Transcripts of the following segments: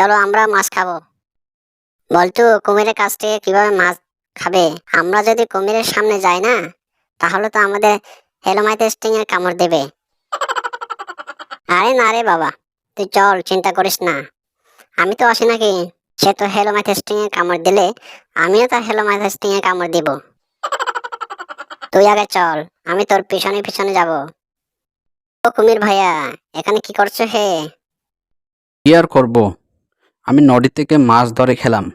চলো আমরা মাছ খাব। বলতু কুমিরের কাছ থেকে কীভাবে মাছ খাবে? আমরা যদি কুমিরের সামনে যাই না, তাহলে তো আমাদের হেলোমাইতে স্টিং এর কামড় দেবে। আরে না রে বাবা, তুই চল, চিন্তা করিস না। আমি তো আসি নাকি? সে তো হেলোমাইতে স্টিং এর কামড় দিলে আমিও তার হেলোমাইতে স্টিং এর কামড় দিব। তুই আগে চল, আমি তোর পিছনে পিছনে যাব। ও কুমির ভাইয়া, এখানে কি করছ হে? কি আর করব? আমি নদী থেকে মাছ ধরে খেলাম।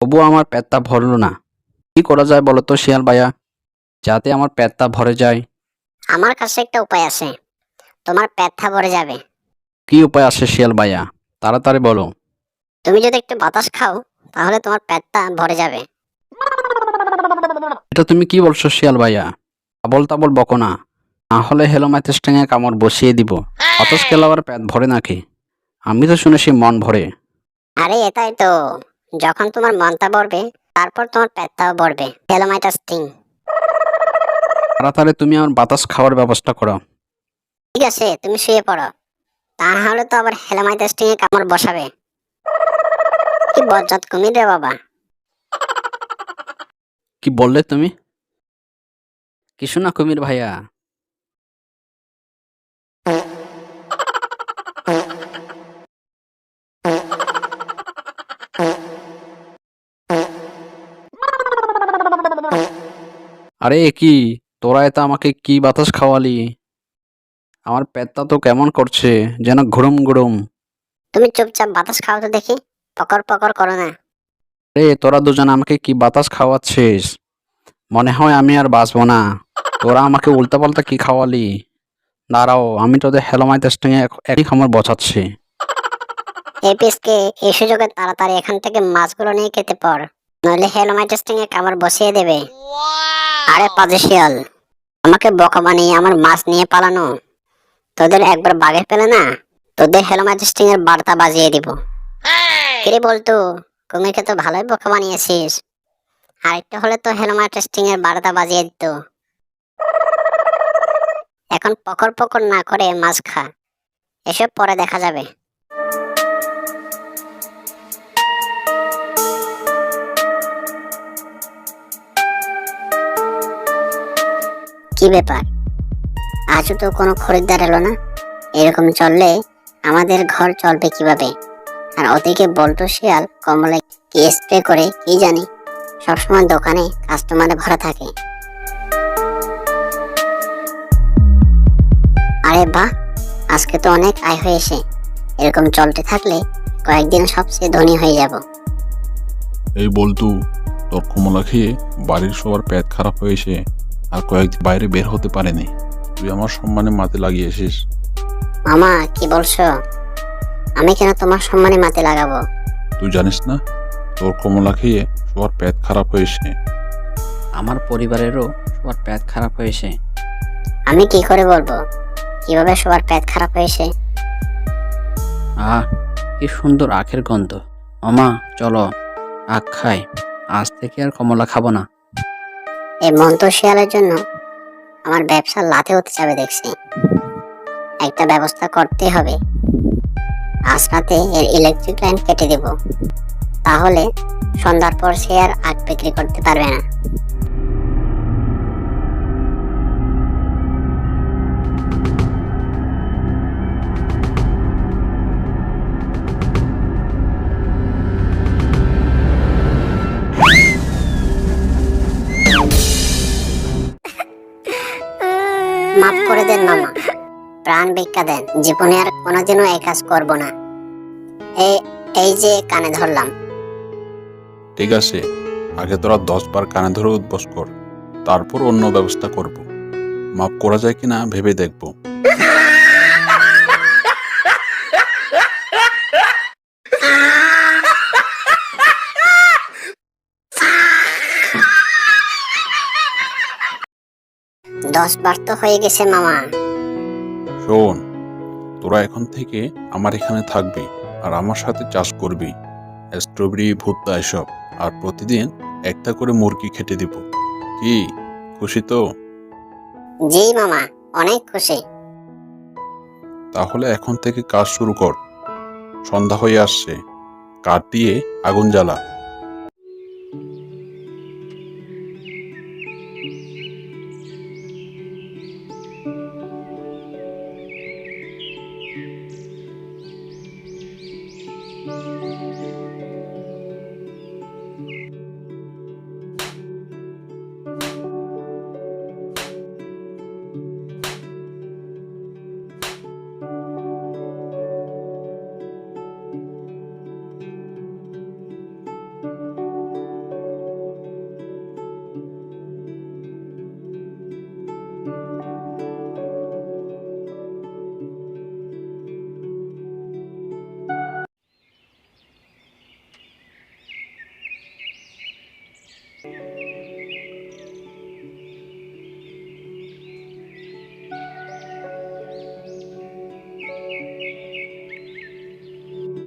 তবুও আমার পেটটা ভরল না। কি করা যায় বলতো শিয়াল ভাইয়া? যাতে আমার পেটটা ভরে যায়। আমার কাছে একটা উপায় আছে। তোমার পেটটা ভরে যাবে। কি উপায় আছে শিয়াল ভাইয়া? তাড়াতাড়ি বলো। তুমি যদি একটু বাতাস খাও তাহলে তোমার পেটটা ভরে যাবে। এটা তুমি কি বলছো শিয়াল ভাইয়া? আবল তাবল বকো না। না হলে হেলোমাইতে স্ট্যাঙে কামড় বসিয়ে দিব। অথচ খেলে আবার পেট ভরে নাকি? আমি তো শুনেছি মন ভরে। আরে এটাই তো। যখন তোমার মনটা ভরবে তারপর তোমার পেটটাও ভরবে হেলোমাইটাস স্টিং তাড়াতাড়ি তুমি আমার বাতাস খাওয়ার ব্যবস্থা করো। ঠিক আছে তুমি শুয়ে পড়ো। তাহলে তো আবার হেলোমাইটাস স্টিং এ কামড় বসাবে। কি বজ্জাত কুমির রে বাবা। কি বললে তুমি? কিছু না কুমির ভাইয়া। আরে কি তোরা এটা আমাকে কি বাতাস খাওয়ালি? আমার পেটটা তো কেমন করছে যেন ঘুরুম ঘুরুম। তুমি চুপচাপ বাতাস খাও তো দেখি পকর পকর করো না। রে তোরা দুজন আমাকে কি বাতাস খাওয়াচ্ছিস? মনে হয় আমি আর বাঁচবো না। তোরা আমাকে উল্টাপাল্টা কি খাওয়ালি? দাঁড়াও আমি তোদের হেলোমাই টেস্টিংয়ে একই খামার বসাচ্ছি। এই পিসকে এই সুযোগে তাড়াতাড়ি এখান থেকে মাছগুলো নিয়ে খেতে পর নইলে হেলোমাইটাস স্টিং এ কামড় বসিয়ে দেবে। আরে পাজে শিয়াল, আমাকে বোকা বানিয়ে আমার মাছ নিয়ে পালানো। তোদের একবার বাঘে পেলে না, তোদের হেলোমাইটাস স্টিং এর বার্তা বাজিয়ে দিব। কিরে বলতো, কুমিরকে তো ভালোই বোকা বানিয়েছিস। আরেকটা হলে তো হেলোমাইটাস স্টিং এর বার্তা বাজিয়ে দিত। এখন পকর পকর না করে মাছ খা, এসব পরে দেখা যাবে। কি ব্যাপার? আজও তো কোনো খরিদ্দার এলো না। এরকম চললে আমাদের ঘর চলবে কীভাবে? আর ওদিকে বল্টু শিয়াল কমলে কি স্প্রে করে কি জানি? সবসময় দোকানে কাস্টমারে ভরা থাকে। আরে বাহ, আজকে তো অনেক আয় হয়েছে। এরকম চলতে থাকলে কয়েকদিন সবচেয়ে ধনী হয়ে যাব। এই বলতু তোর কমলা খেয়ে বাড়ির সবার পেট খারাপ হয়েছে। আর কয়েকদিন বাইরে বের হতে পারেনি। তুই আমার সম্মানে মাতে লাগিয়েছিস মামা কি বলছো? আমি কেন তোমার সম্মানে মাতে লাগাবো? তুই জানিস না তোর কমলা খেয়ে সবার পেট খারাপ হয়েছে। আমার পরিবারেরও সবার পেট খারাপ হয়েছে। আমি কি করে বলব? কীভাবে সবার পেট খারাপ হয়েছে? আহ কি সুন্দর আখের গন্ধ। মামা চলো আখ খাই। আজ থেকে আর কমলা খাব না। এই মন্ত শিয়ালের জন্য আমার ব্যবসা লাথে হতে যাবে, দেখছি। একটা ব্যবস্থা করতে হবে। আজ রাতে এর ইলেকট্রিক লাইন কেটে দেব। তাহলে সন্ধ্যার পর সে আর আগ বিক্রি করতে পারবে না। মাফ করে দেন মামা। প্রাণ ভিক্ষা দেন। জীবনে আর কোনোদিনও এই কাজ করব না। এই এই যে কানে ধরলাম। ঠিক আছে। আগে তোরা দশ বার কানে ধরে উদ্বোস কর। তারপর অন্য ব্যবস্থা করব। মাফ করা যায় কিনা ভেবে দেখব। দশ বার তো হয়ে গেছে মামা। শোন তোরা এখন থেকে আমার এখানে থাকবি আর আমার সাথে চাষ করবি। স্ট্রবেরি ভুট্টা এসব। আর প্রতিদিন একটা করে মুরগি খেতে দিব। কি? খুশি তো? জি মামা অনেক খুশি। তাহলে এখন থেকে কাজ শুরু কর। সন্ধ্যা হয়ে আসছে। কাঠ দিয়ে আগুন জ্বালা।